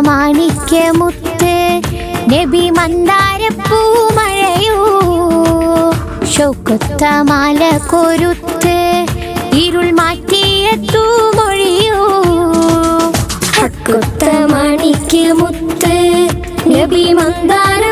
മാണിക്യമുത്ത് നബി മന്ദാരപ്പൂ മഴയോ. മാല കൊരുത്ത് ഇരുൾ മാറ്റിയ മൊഴിയോ ഹക്കൊത്ത മാണിക്ക് നബി മന്ദാര